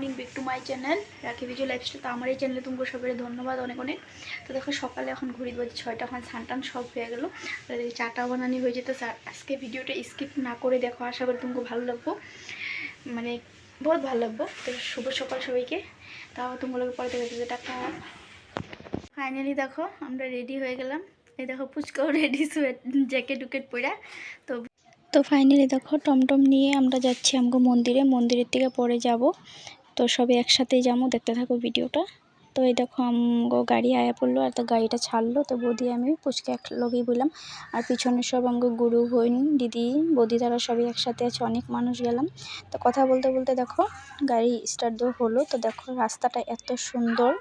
Morning back to my channel Rakhi visual lifestyle তো আমার এই চ্যানেলে তোমাকে সবাই ধন্যবাদ অনেক অনেক। তো দেখো সকালে এখন ঘুরি বাজে ছয়টা, এখন সানটান সব হয়ে গেলো। চাটা বানানি হয়ে যেত স্যার আজকে ভিডিওটা স্কিপ না করে দেখো, আশা করি তোমাকে ভালো লাগবো। মানে বহুত ভালো লাগবো। তো শুভ সকাল সবাইকে। তাও তোমাগুলোকে পরে দেখে যেটা টাকা ফাইনালি দেখো, আমরা রেডি হয়ে গেলাম। এই দেখো পুচকাও রেডি সোয়েট জ্যাকেট উকেট পরা তো তো ফাইনালি দেখো টমটম নিয়ে আমরা যাচ্ছি আমগো মন্দিরে। মন্দিরের থেকে পরে যাব। তো সবাই একসাথেই যাব, দেখতে থাকো ভিডিওটা। তো এই দেখো আমগো গাড়ি আয়া পড়ল, আর তো গাড়িটা ছাড়লো, তো বৌদি আমি পুচকে এক লগেই বললাম, আর পিছনে সব আমগো গুরু হইন দিদি, বৌদি তারা সবাই একসাথে আছে, অনেক মানুষ গেলাম। তো কথা বলতে বলতে দেখো গাড়ি স্টার্ট হলো, তো দেখো রাস্তাটা এত সুন্দর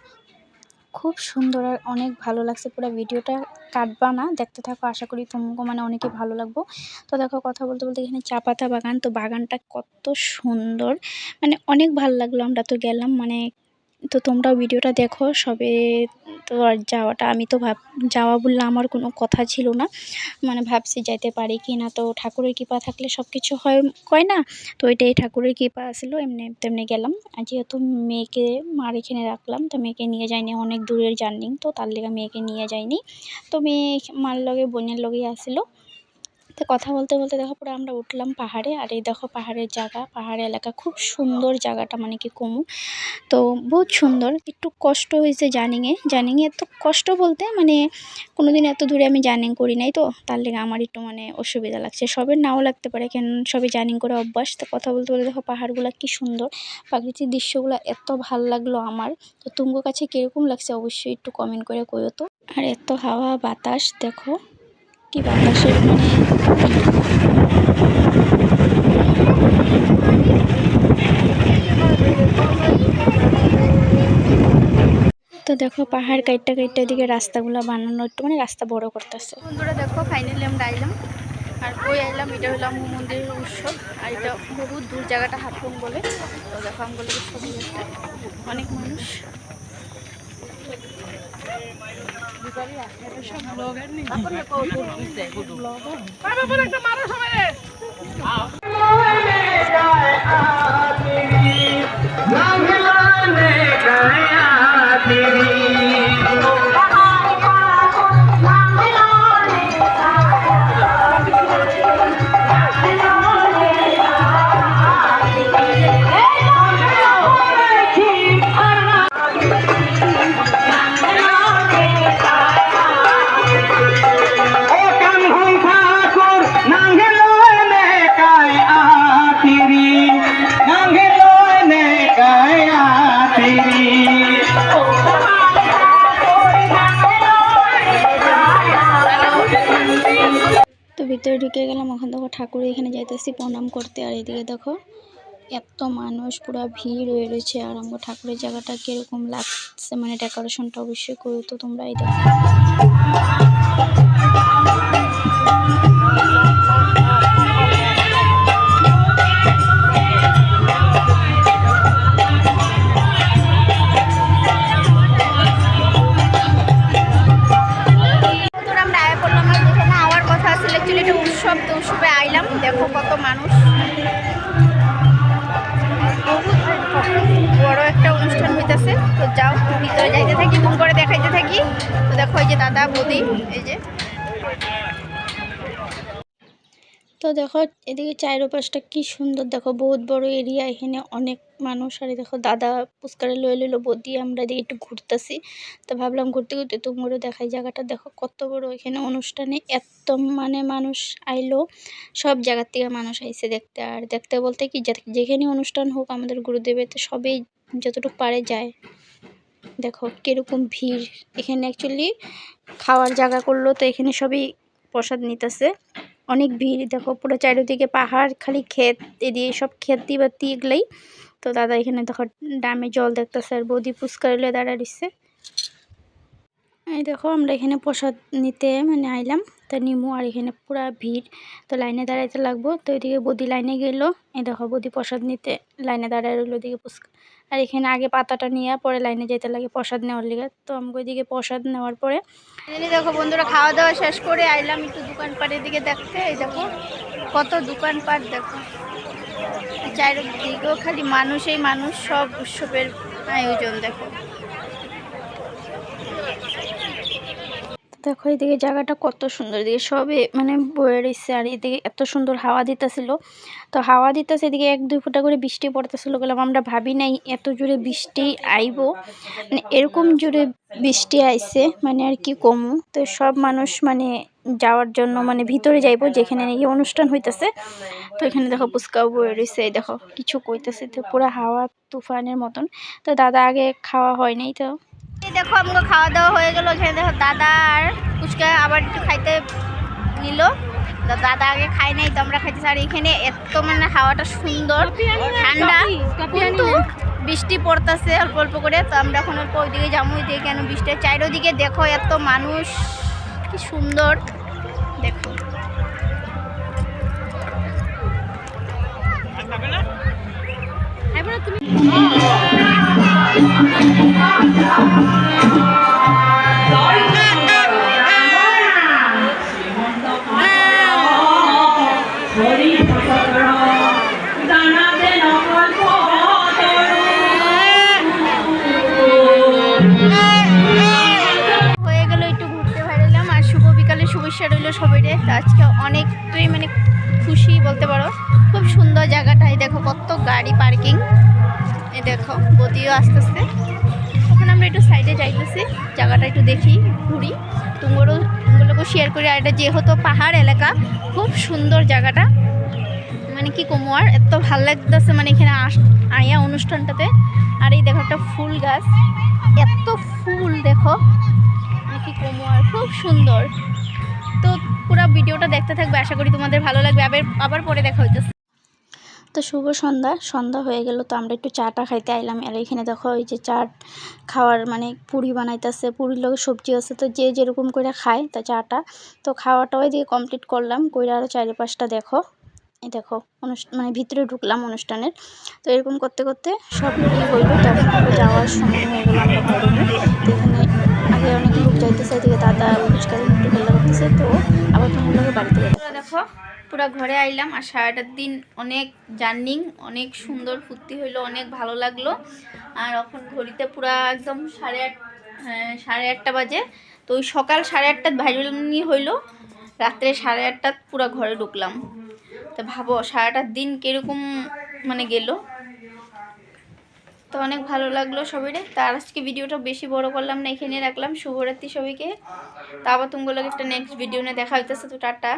খুব সুন্দর আর অনেক ভালো লাগছে পুরো ভিডিওটা কাটবা না, দেখতে থাকো, আশা করি তোমাকে মানে অনেকই ভালো লাগবো। তো দেখো, কথা বলতে বলতে এখানে চা পাতা বাগান, তো বাগানটা কত সুন্দর মানে অনেক ভালো লাগল, আমরা তো গেলাম মানে তো তোমরাও ভিডিওটা দেখো, সবে তো আর যাওয়াটা, আমি তো ভাব, যাওয়া বললে আমার কোনো কথা ছিল না। মানে ভাবছি যাইতে পারি কি না, তো ঠাকুরের কৃপা থাকলে সব কিছু হয়, কয় না? তো এটাই ঠাকুরের কৃপা আসলো, এমনি, তেমনি গেলাম। আর যেহেতু মেয়েকে মার এখানে রাখলাম, তো মেয়েকে নিয়ে যাইনি, অনেক দূরের জার্নি তো তার লেগে মেয়েকে নিয়ে যাইনি। তো মেয়ে মার লগে, বোনের লগেই আসলো। তো কথা বলতে বলতে দেখো পুরো আমরা উঠলাম পাহাড়ে। আর এই দেখো পাহাড়ের জায়গা পাহাড় এলাকা খুব সুন্দর জায়গাটা মানে কি কমু। তো বহুত সুন্দর, একটু কষ্ট হয়েছে জার্নিংয়ে। জার্নিংয়ে এত কষ্ট বলতে মানে কোনোদিন এত দূরে আমি জার্নিং করি নাই তো, তার লেগে আমার একটু মানে অসুবিধা লাগছে। সবের নাও লাগতে পারে, কেন সবে জার্নিং করে অভ্যাস। তো কথা বলতে বলতে দেখো পাহাড়গুলো কি সুন্দর, প্রাকৃতিক দৃশ্যগুলো এত ভালো লাগল আমার। তো তুমগো কাছে কীরকম লাগছে অবশ্যই একটু কমেন্ট করে কইও তো। আর এত হাওয়া, বাতাস, দেখো কি বাতাসের মানে তো দেখো পাহাড় কাইটটা কাইটটা দিকে রাস্তাগুলো বানানো একটু মানে রাস্তা বড় করতেছে। বন্ধুরা দেখো ফাইনালি আমরা আইলাম। আর কই আইলাম? এটা হলো আমার মন্দিরের উৎসব। আর এটা বহুত দূর জায়গাটা হাটুন বলে। তো দেখো আমগুলো ছবি অনেক মানুষ। ও ভিতরে ঢুকে গেলাম, ওখান থেকে ঠাকুর এখানে যাইতেছি প্রণাম করতে। আর এদিকে দেখো এত মানুষ, পুরো ভিড় হয়ে রয়েছে। আর আমার ঠাকুরের জায়গাটা কীরকম লাগছে মানে ডেকোরেশনটা অবশ্যই করো তো তোমরা এই দেখো। দাদা বৌদি, এই যে। তো দেখো, এদিকে চায়ের পাশটা কি সুন্দর। দেখো, বহুত বড় এরিয়া, এখানে অনেক মানুষ। আর দেখো, দাদা পুস্কারে লয়ে লইলো, বদি, আমরা এদিকে একটু ঘুরতেছি। তো ভাবলাম ঘুরতে ঘুরতে তোমরা দেখাই জায়গাটা। দেখো, কত বড় এখানে অনুষ্ঠানে এত মানে মানুষ আইলো। সব জায়গার থেকে মানুষ আইছে দেখতে। আর দেখতে বলতে কি যেখানে অনুষ্ঠান হোক, আমাদের গুরুদেবের তো সবেই যতটুকু পারে যায়। দেখো কীরকম ভিড়। এখানে অ্যাকচুয়ালি খাওয়ার জায়গা করল, তো এখানে সবই প্রসাদ নিতেছে। অনেক ভিড়, দেখো পুরো চারিদিকে পাহাড়, খালি ক্ষেত, এদিকে সব ক্ষেতি বাতি এগুলাই। তো দাদা এখানে দেখো, ডামে জল দেখতেছে আর বৌদি পুস্কার দাঁড়া দিচ্ছে এই দেখো, আমরা এখানে প্রসাদ নিতে মানে আইলাম। তা নিমু আর এখানে পুরা ভিড়। তো লাইনে দাঁড়াইতে লাগবো। তো এদিকে বদি লাইনে গেলো। এই দেখো, বদি প্রসাদ নিতে লাইনে দাঁড়ায় রইল ওদিকে পুষ্কার আর এখানে আগে পাতাটা নিয়ে পরে লাইনে যেতে লাগে প্রসাদ নেওয়ার লিগে। তো আমাকে ওইদিকে প্রসাদ নেওয়ার পরে দেখো, বন্ধুরা খাওয়া দাওয়া শেষ করে আইলাম একটু দোকানপাটের দিকে দেখতে। এই দেখো, কত দোকানপাট দেখো। চারিদিকেও খালি মানুষই মানুষ, সব উৎসবের আয়োজন দেখো। দেখো এদিকে জায়গাটা কত সুন্দর, এদিকে সবে মানে বয়ে রয়েছে আর এদিকে এত সুন্দর হাওয়া দিতেছিল। তো হাওয়া দিতেছে, এদিকে এক দুই ফোঁটা করে বৃষ্টি পড়তেছিল গেলাম আমরা ভাবি নাই, এত জোরে বৃষ্টি আইবো। মানে এরকম জোরে বৃষ্টি আইছে মানে আর কি কমু। তো সব মানুষ মানে যাওয়ার জন্য মানে ভিতরে যাইবো, যেখানে নাকি অনুষ্ঠান হইতেছে। তো এখানে দেখো পুচকাও বয়ে রয়েছে দেখো কিছু কইতেছে, তো পুরো হাওয়া তুফানের মতন। তো দাদা আগে খাওয়া হয় নাই তো। এই দেখো আমাকে খাওয়া দাওয়া হয়ে গেল। এখানে দেখো দাদা আর ফুচকা আবার একটু খাইতে নিল। তো দাদা আগে খাই নাই তো আমরা খাইতেছি। আর এখানে এত মানে হাওয়াটা সুন্দর ঠান্ডা। কিন্তু বৃষ্টি পড়তেছে অল্প অল্প করে তো আমরা এখন অল্প ওইদিকে যাব ওইদিকে কেন বৃষ্টির চারিদিকে দেখো এত মানুষ কি সুন্দর। দেখো। হয়ে রইল সবাই রে তো আজকে অনেকটাই মানে খুশি বলতে পারো। খুব সুন্দর জায়গাটা এই দেখো, কত গাড়ি পার্কিং। এই দেখো বদিও আসতেছে। ওখানে আমরা একটু সাইডে যাইতেছি, জায়গাটা একটু দেখি, ঘুরি। তুমগুলো তুমগুলোকে শেয়ার করি। আর এটা যেহেতু পাহাড় এলাকা, খুব সুন্দর জায়গাটা। মানে কি কমু আর, এত ভালো লাগতেছে মানে এখানে আয়া অনুষ্ঠানটাতে। আর এই দেখো একটা ফুল গাছ। এত ফুল দেখো। মানে কি কমু আর, খুব সুন্দর। তো পুরো ভিডিওটা দেখতে থাকবে, আশা করি তোমাদের ভালো লাগবে। আবার আবার পরে দেখা হইতেছে। তো শুভ সন্ধ্যা সন্ধ্যা হয়ে গেল, তো আমরা একটু চাটা খাইতে আইলাম। আর এখানে দেখো ওই যে চাট খাওয়ার মানে পুরি বানাইতেছে, পুরির লোক সবজি আছে, তো যে যেরকম করে খায় তা চাটা। তো খাওয়াটাও দিয়ে কমপ্লিট করলাম, কইরা আরও চারি পাঁচটা দেখো। এই দেখো অনুষ্ঠান মানে ভিতরে ঢুকলাম অনুষ্ঠানের। তো এরকম করতে করতে সব ই হইল তখন যাওয়ার সময় হয়ে গেল আমরা এখানে আগে অনেক লোক যাইতেছে এদিকে দাদা ফুচকা একটু খেলা করতেছে তো আবার তোমার লোকের বাড়িতে দেখো পুরো ঘরে আইলাম আর সারাটার দিন অনেক জার্নিং অনেক সুন্দর ফুর্তি হইল অনেক ভালো লাগল। আর এখন ঘড়িতে পুরা একদম সাড়ে আট হ্যাঁ, সাড়ে আটটা বাজে। তো ওই সকাল সাড়ে আটটার ভাইরানি হইল রাত্রে সাড়ে আটটার পুরো ঘরে ঢুকলাম। তো ভাবো সারাটার দিন কীরকম মানে গেল? তো অনেক ভালো লাগল সবাই তার আজকে ভিডিওটা বেশি বড় করলাম না এখানে রাখলাম। শুভরাত্রি সবাইকে। তা আবার তোমাগুলোকে একটা নেক্সট ভিডিও নিয়ে দেখা হইতেছে। তো টাটা।